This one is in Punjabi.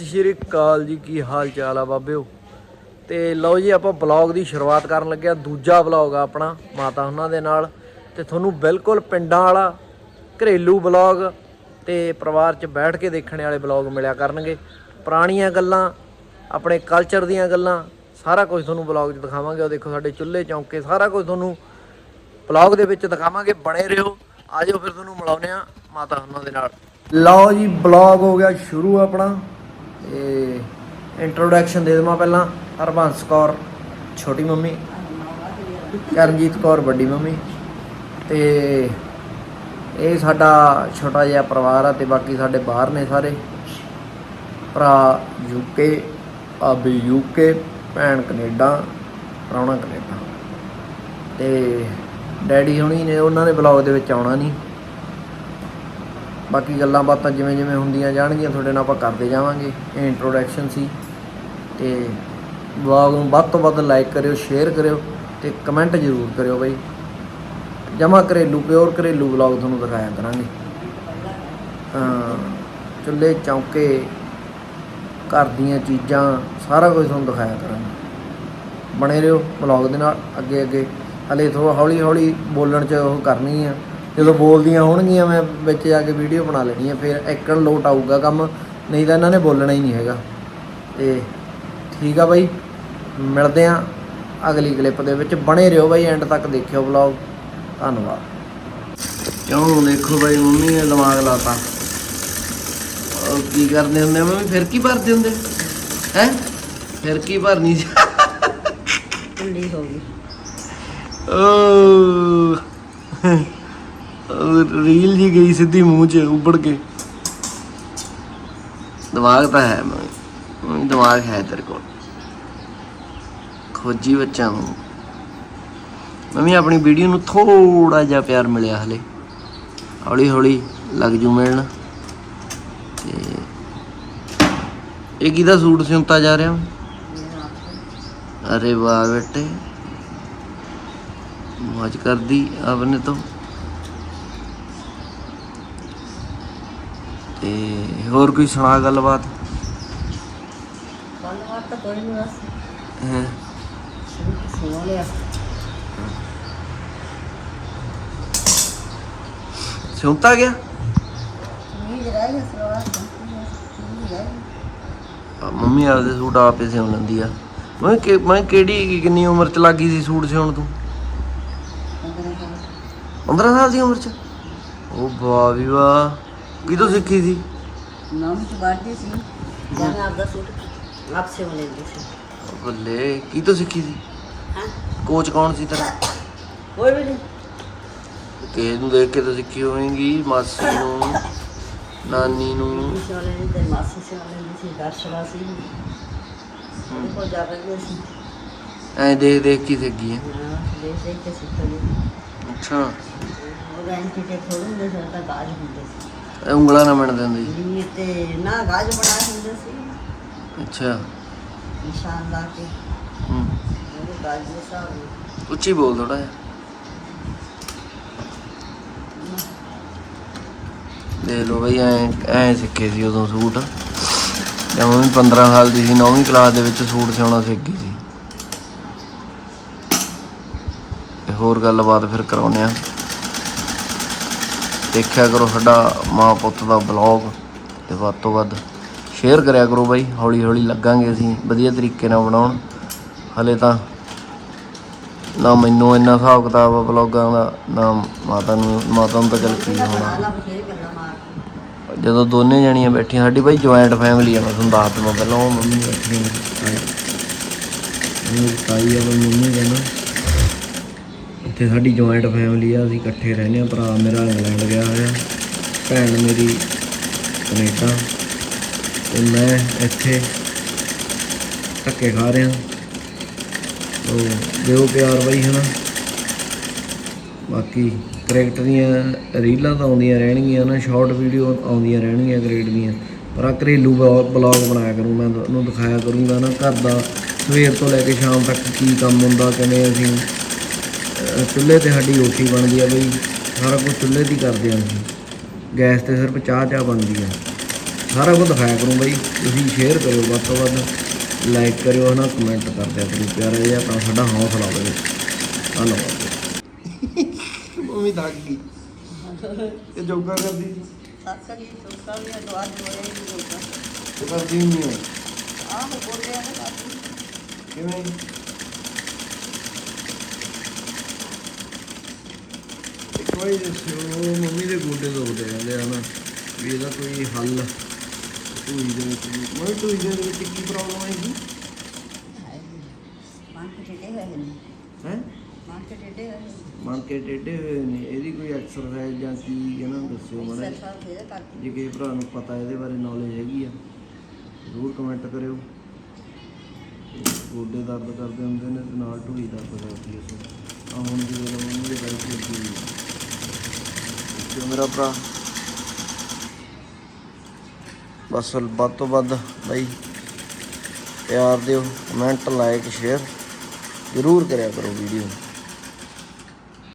ਸਤਿ ਸ਼੍ਰੀ ਅਕਾਲ ਜੀ, ਕੀ ਹਾਲ ਚਾਲ ਆ ਬਾਬਿਓ? ਤੇ ਲਓ ਜੀ, ਆਪਾਂ ਬਲੌਗ ਦੀ ਸ਼ੁਰੂਆਤ ਕਰਨ ਲੱਗਿਆ ਦੂਜਾ ਬਲੌਗ ਆ ਆਪਣਾ, ਮਾਤਾ ਉਹਨਾਂ ਦੇ ਨਾਲ। ਤੇ ਤੁਹਾਨੂੰ ਬਿਲਕੁਲ ਪਿੰਡਾਂ ਵਾਲਾ ਘਰੇਲੂ ਬਲੌਗ ਤੇ ਪਰਿਵਾਰ 'ਚ ਬੈਠ ਕੇ ਦੇਖਣ ਵਾਲੇ ਬਲੌਗ ਮਿਲਿਆ ਕਰਨਗੇ। ਪੁਰਾਣੀਆਂ ਗੱਲਾਂ, ਆਪਣੇ ਕਲਚਰ ਦੀਆਂ ਗੱਲਾਂ, ਸਾਰਾ ਕੁਝ ਤੁਹਾਨੂੰ ਬਲੌਗ 'ਚ ਦਿਖਾਵਾਂਗੇ। ਉਹ ਦੇਖੋ ਸਾਡੇ ਚੁੱਲ੍ਹੇ, ਚੌਂਕੇ, ਸਾਰਾ ਕੁਝ ਤੁਹਾਨੂੰ ਬਲੌਗ ਦੇ ਵਿੱਚ ਦਿਖਾਵਾਂਗੇ। ਬਣੇ ਰਹੋ ਆਜੋ ਫਿਰ ਤੁਹਾਨੂੰ ਮਿਲਾਉਂਦੇ ਆ ਮਾਤਾ ਉਹਨਾਂ ਦੇ ਨਾਲ। ਲਓ ਜੀ ਬਲੌਗ ਹੋ ਗਿਆ ਸ਼ੁਰੂ ਆਪਣਾ। ਤੇ ਇੰਟਰੋਡਕਸ਼ਨ ਦੇ ਦੇਵਾਂ ਪਹਿਲਾਂ, ਹਰਬੰਸ ਕੌਰ, ਛੋਟੀ ਮੰਮੀ, ਕਰਨਜੀਤ ਕੌਰ, ਵੱਡੀ ਮੰਮੀ ਤੇ ਇਹ ਸਾਡਾ ਛੋਟਾ ਜਿਹਾ ਪਰਿਵਾਰ ਆ ਤੇ ਬਾਕੀ ਸਾਡੇ ਬਾਹਰ ਨੇ ਸਾਰੇ। ਭਰਾ ਯੂਕੇ ਭਾਬੀ ਯੂਕੇ ਭੈਣ ਕੈਨੇਡਾ ਪ੍ਰਾਹੁਣਾ ਕੈਨੇਡਾ। ਤੇ ਡੈਡੀ ਹੁਣੀ ਨੇ, ਉਹਨਾਂ ਨੇ ਬਲੌਗ ਦੇ ਵਿੱਚ ਆਉਣਾ ਨਹੀਂ ਬਾਕੀ ਗੱਲਾਂ ਬਾਤਾਂ ਜਿਵੇਂ ਜਿਵੇਂ ਹੁੰਦੀਆਂ ਜਾਣਗੀਆਂ, ਤੁਹਾਡੇ ਨਾਲ ਆਪਾਂ ਕਰਦੇ ਜਾਵਾਂਗੇ। ਇਹ ਇੰਟਰੋਡਕਸ਼ਨ ਸੀ। ਤੇ ਵਲੌਗ ਨੂੰ ਵੱਧ ਤੋਂ ਵੱਧ ਲਾਈਕ ਕਰਿਓ ਸ਼ੇਅਰ ਕਰਿਓ ਤੇ ਕਮੈਂਟ ਜ਼ਰੂਰ ਕਰਿਓ ਬਈ। ਜਮਾ ਘਰੇਲੂ ਪਿਓਰ ਘਰੇਲੂ ਵਲੌਗ ਤੁਹਾਨੂੰ ਦਿਖਾਇਆ ਕਰਾਂਗੇ। ਚੁੱਲ੍ਹੇ, ਚੌਂਕੇ, ਘਰ ਦੀਆਂ ਚੀਜ਼ਾਂ, ਸਾਰਾ ਕੁਝ ਤੁਹਾਨੂੰ ਦਿਖਾਇਆ ਕਰਾਂਗੇ। ਬਣੇ ਰਹੋ ਵਲੌਗ ਦੇ ਨਾਲ ਅੱਗੇ ਅੱਗੇ ਹਲੇ ਥੋੜਾ ਹੌਲੀ ਹੌਲੀ ਬੋਲਣ 'ਚ ਉਹ ਕਰਨੀ ਆ। ਜਦੋਂ ਬੋਲਦੀਆਂ ਹੋਣਗੀਆਂ ਮੈਂ ਵਿੱਚ ਜਾ ਕੇ ਵੀਡੀਓ ਬਣਾ ਲੈਣੀ ਆ ਫਿਰ ਇੱਕਣ ਲੋਟ ਆਊਗਾ ਕੰਮ ਨਹੀਂ ਤਾਂ ਇਹਨਾਂ ਨੇ ਬੋਲਣਾ ਹੀ ਨਹੀਂ ਹੈਗਾ। ਤੇ ਠੀਕ ਆ ਬਾਈ ਮਿਲਦੇ ਆ ਅਗਲੀ ਕਲਿੱਪ ਦੇ ਵਿੱਚ। ਬਣੇ ਰਹੋ ਬਾਈ ਐਂਡ ਤੱਕ ਦੇਖਿਓ ਵਲੌਗ ਧੰਨਵਾਦ। ਕਿਉਂ? ਦੇਖੋ ਬਾਈ ਮੰਮੀ ਨੇ ਦਿਮਾਗ ਲਾਤਾ। ਉਹ ਕੀ ਕਰਦੇ ਹੁੰਦੇ ਆ ਮੰਮੀ? ਫਿਰ ਕੀ ਭਰਦੇ ਹੁੰਦੇ? ਹੈ? ਫਿਰ ਕੀ ਭਰਨੀ ਸੀ? ਠੰਡੀ ਹੋ ਗਈ। ਓ ਰੀਲ ਜੀ ਗਈ ਸਿੱਧੀ ਮੂੰਹ 'ਚ ਉੱਬੜ ਕੇ। ਦਿਮਾਗ ਤਾਂ ਹੈ ਦਿਮਾਗ ਹੈ ਤੇਰੇ ਕੋਲ। ਖੋਜੀ ਬੱਚਾ ਹੂੰ ਮੰਮੀ ਆਪਣੀ ਵੀਡੀਓ ਨੂੰ ਥੋੜਾ ਜਿਹਾ ਪਿਆਰ ਮਿਲਿਆ ਹਲੇ। ਹੌਲੀ ਹੌਲੀ ਲੱਗ ਜੂ ਮਿਲਣ। ਤੇ ਇਹ ਕਿਹਦਾ ਸੂਟ ਸਿਉਂਤਾ ਜਾ ਰਿਹਾ? ਅਰੇ ਵਾਹ ਬੇਟੇ। ਮੌਜ ਕਰਦੀ ਆਪਨੇ ਤੋਂ। ਤੇ ਹੋਰ ਕੋਈ ਸੁਣਾ ਗੱਲਬਾਤ? ਗੱਲਬਾਤ ਤਾਂ ਕੋਈ ਨਹੀਂ ਬਸ। ਹੈਂ? ਸੁਣ ਲਿਆ ਸਿਉਂਤਾ ਗਿਆ? ਨਹੀਂ ਰਹਿ ਗਿਆ ਮੰਮੀ ਆਪਦੇ ਸੂਟ ਆਪੇ ਸਿਉਂ ਲੈਂਦੀ ਆ। ਮੈਂ ਕਿ ਮੈਂ ਕਿਹੜੀ ਕਿੰਨੀ ਉਮਰ ਚ ਲੱਗੀ ਸੀ ਸੂਟ ਸਿਉਣ ਤੂੰ? 15 ਸਾਲ। ਦੀ ਉਮਰ ਚ? ਉਹ ਵਾਹ ਵੀ ਵਾਹ। ਕਿਦੋਂ ਸਿੱਖੀ ਸੀ? ਨਾਮ ਚ ਬਾੜਦੀ ਸੀ। ਜਦ ਮੈਂ ਆਪਦਾ ਸੂਟ ਆਪ ਸੇ ਲੈਂਦੀ ਸੀ। ਬੱਲੇ ਕਿਦੋਂ ਸਿੱਖੀ ਸੀ? ਹਾਂ? ਕੋਚ ਕੌਣ ਸੀ ਤੇਰਾ? ਕੋਈ ਵੀ ਨਹੀਂ ਕਿਸੇ ਨੂੰ ਦੇਖ ਕੇ ਤਾਂ ਸਿੱਖੀ ਹੋਵੇਂਗੀ ਮਾਸੀ ਨੂੰ ਨਾਨੀ ਨੂੰ। ਵਾਲੇ ਨੇ ਤੇ ਮਾਸੀ ਸੇ ਲੈਂਦੀ ਸੀ ਦਰਸ਼ਨਾ ਸੀ। ਕੋਲ ਜਾ ਕੇ ਸੀ। ਐ ਦੇਖ ਦੇਖ ਕੇ ਸਿੱਖੀ ਹੈ। ਦੇਖ ਦੇਖ ਕੇ ਸਿੱਖੀ ਅੱਛਾ। ਉਹ ਗਾਂਟੀ ਤੇ ਥੋੜ੍ਹੇ ਦੇ ਤਾਂ ਗਾਜ ਹੁੰਦੇ ਸੀ। ਇਹ ਉਂਗਲਾਂ ਨਾ ਮਿਣ ਦਿੰਦੀ। ਲੀ ਤੇ ਨਾ ਗਾਜ ਬਣਾ ਹੁੰਦੇ ਸੀ। ਅੱਛਾ। ਨਿਸ਼ਾਨ ਲਾ ਕੇ। ਹੂੰ। ਉਹ ਗਾਜ ਦੇ ਸਾਹ ਉੱਚੀ ਬੋਲ ਥੋੜਾ ਜਿਹਾ। ਦੇ ਲੋ ਬਈ ਐ ਐ ਸਿੱਖੇ ਸੀ ਉਦੋਂ ਸੂਟ। ਜਦੋਂ ਮੈਂ 15 ਸਾਲ ਦੀ ਸੀ 9ਵੀਂ ਕਲਾਸ ਦੇ ਵਿੱਚ ਸੂਟ ਸਿਉਣਾ ਸਿੱਖ ਗਈ ਸੀ। ਤੇ ਹੋਰ ਗੱਲਬਾਤ ਫਿਰ ਕਰਾਉਨੇ ਆ ਦੇਖਿਆ ਕਰੋ ਸਾਡਾ ਮਾਂ ਪੁੱਤ ਦਾ ਬਲੌਗ ਤੇ ਵੱਧ ਤੋਂ ਵੱਧ ਸ਼ੇਅਰ ਕਰਿਆ ਕਰੋ ਬਾਈ। ਹੌਲੀ ਹੌਲੀ ਲੱਗਾਂਗੇ ਅਸੀਂ ਵਧੀਆ ਤਰੀਕੇ ਨਾਲ ਬਣਾਉਣ। ਹਲੇ ਤਾਂ ਨਾ ਮੈਨੂੰ ਇੰਨਾ ਹਿਸਾਬ ਕਿਤਾਬ ਆ ਬਲੌਗਾਂ ਦਾ, ਨਾ ਮਾਤਾ ਨੂੰ ਮਾਤਾ ਨੂੰ ਤਾਂ ਗੱਲ ਕੀ ਹੋਣਾ। ਜਦੋਂ ਦੋਨੇ ਜਣੀਆਂ ਬੈਠੀਆਂ, ਸਾਡੀ ਬਾਈ ਜੁਆਇੰਟ ਫੈਮਿਲੀ ਆ, ਮੈਂ ਤੁਹਾਨੂੰ ਦੱਸ ਦਵਾਂ ਪਹਿਲਾਂ, ਉਹ ਮੰਮੀ ਬੈਠੀ ਹੈ। ਮੇਰੀ ਤਾਈ ਆ ਮੰਮੀ ਕਹਿੰਦਾ। ਇੱਥੇ ਸਾਡੀ ਜੁਆਇੰਟ ਫੈਮਿਲੀ ਆ, ਅਸੀਂ ਇਕੱਠੇ ਰਹਿੰਦੇ ਆ ਭਰਾ ਮੇਰਾ ਇੰਗਲੈਂਡ ਗਿਆ ਹੋਇਆ, ਭੈਣ ਮੇਰੀ ਕੈਨੇਡਾ, ਤੇ ਮੈਂ ਇੱਥੇ ਧੱਕੇ ਖਾ ਰਿਹਾ। ਉਹ ਦਿਓ ਪਿਆਰ ਬਈ, ਹਨਾ? ਬਾਕੀ ਕ੍ਰਿਕਟ ਦੀਆਂ ਰੀਲਾਂ ਤਾਂ ਆਉਂਦੀਆਂ ਰਹਿਣਗੀਆਂ ਨਾ ਸ਼ਾਰਟ ਵੀਡੀਓ ਆਉਂਦੀਆਂ ਰਹਿਣਗੀਆਂ ਕ੍ਰਿਕਟ ਦੀਆਂ, ਪਰ ਆ ਘਰੇਲੂ ਬਲੌਗ ਬਣਾਇਆ ਕਰੂੰ ਮੈਂ ਤੁਹਾਨੂੰ ਦਿਖਾਇਆ ਕਰੂੰਗਾ ਨਾ, ਘਰ ਦਾ ਸਵੇਰ ਤੋਂ ਲੈ ਕੇ ਸ਼ਾਮ ਤੱਕ ਕੀ ਕੰਮ ਹੁੰਦਾ, ਕਿਵੇਂ ਅਸੀਂ ਚੁੱਲ੍ਹੇ ਤੇ ਸਾਡੀ ਰੋਟੀ ਬਣਦੀ ਆ ਬਈ ਸਾਰਾ ਕੁਝ ਚੁੱਲ੍ਹੇ ਤੇ ਕਰਦੇ ਆ ਅਸੀਂ। ਗੈਸ ਤੇ ਸਿਰਫ ਚਾਹ ਚਾਹ ਬਣਦੀ ਆ। ਸਾਰਾ ਕੁਝ ਦਿਖਾਇਆ ਕਰੂੰ ਬਾਈ ਤੁਸੀਂ ਸ਼ੇਅਰ ਕਰਿਓ ਵੱਧ ਤੋਂ ਵੱਧ ਲਾਈਕ ਕਰਿਓ ਹਨਾ ਕਮੈਂਟ ਕਰ ਦਿਆ ਕਰੋ ਪਿਆਰਾ ਜਿਹਾ ਆਪਣਾ ਸਾਡਾ ਹੌਸਲਾ ਵਧੇ। ਧੰਨਵਾਦ। ਮੰਮੀ ਥੱਕ ਗਈ। ਇਹ ਜੋਗਾ ਕਰਦੀ। ਸੀ ਸੱਸ ਜੀ ਸੁੱਕਾ ਵੀ ਦੁਆ ਜੋੜੇ ਹੋਗਾ ਤੇ ਕਰਦੀ ਨਹੀਂ ਆਹ ਬੋਲਦੇ ਆ ਨਾ ਕਿਵੇਂ? ਵਾਰੀ ਦੱਸਿਓ ਮੰਮੀ ਦੇ ਗੋਡੇ ਦੁਖਦੇ ਰਹਿੰਦੇ ਆ ਨਾ। ਵੀ ਇਹਦਾ ਕੋਈ ਹੱਲ ਢੂਈ ਦੇ ਵਿੱਚ ਮੈਂ ਢੂਈ ਦੇ ਵਿੱਚ ਕੀ ਪ੍ਰੋਬਲਮ ਹੈ? ਮਨ ਕੇ ਟੇਡੇ ਹੋਏ ਨੇ। ਇਹਦੀ ਕੋਈ ਐਕਸਰਸਾਈਜ਼ ਜਾਂ ਕੀ ਹੈ ਨਾ ਦੱਸਿਓ ਮੜਾ ਜੇ ਕਿਸੇ ਭਰਾ ਨੂੰ ਪਤਾ ਇਹਦੇ ਬਾਰੇ ਨੌਲੇਜ ਹੈਗੀ ਆ ਜ਼ਰੂਰ ਕਮੈਂਟ ਕਰਿਓ। ਗੋਡੇ ਦਰਦ ਕਰਦੇ ਹੁੰਦੇ ਨੇ ਤੇ ਨਾਲ ਢੂਈ ਦਰਦ ਕਰਦੀ ਹੈ ਸੋ ਆ ਹੁਣ ਜੀ ਵੇਲੇ ਮੰਮੀ ਦੇ ਤੇ ਕੀ ਤੇ ਮੇਰਾ ਭਰਾ। ਬਸ ਵੱਧ ਤੋਂ ਵੱਧ ਬਾਈ, ਪਿਆਰ ਦਿਓ ਕਮੈਂਟ ਲਾਈਕ ਸ਼ੇਅਰ ਜ਼ਰੂਰ ਕਰਿਆ ਕਰੋ ਵੀਡੀਓ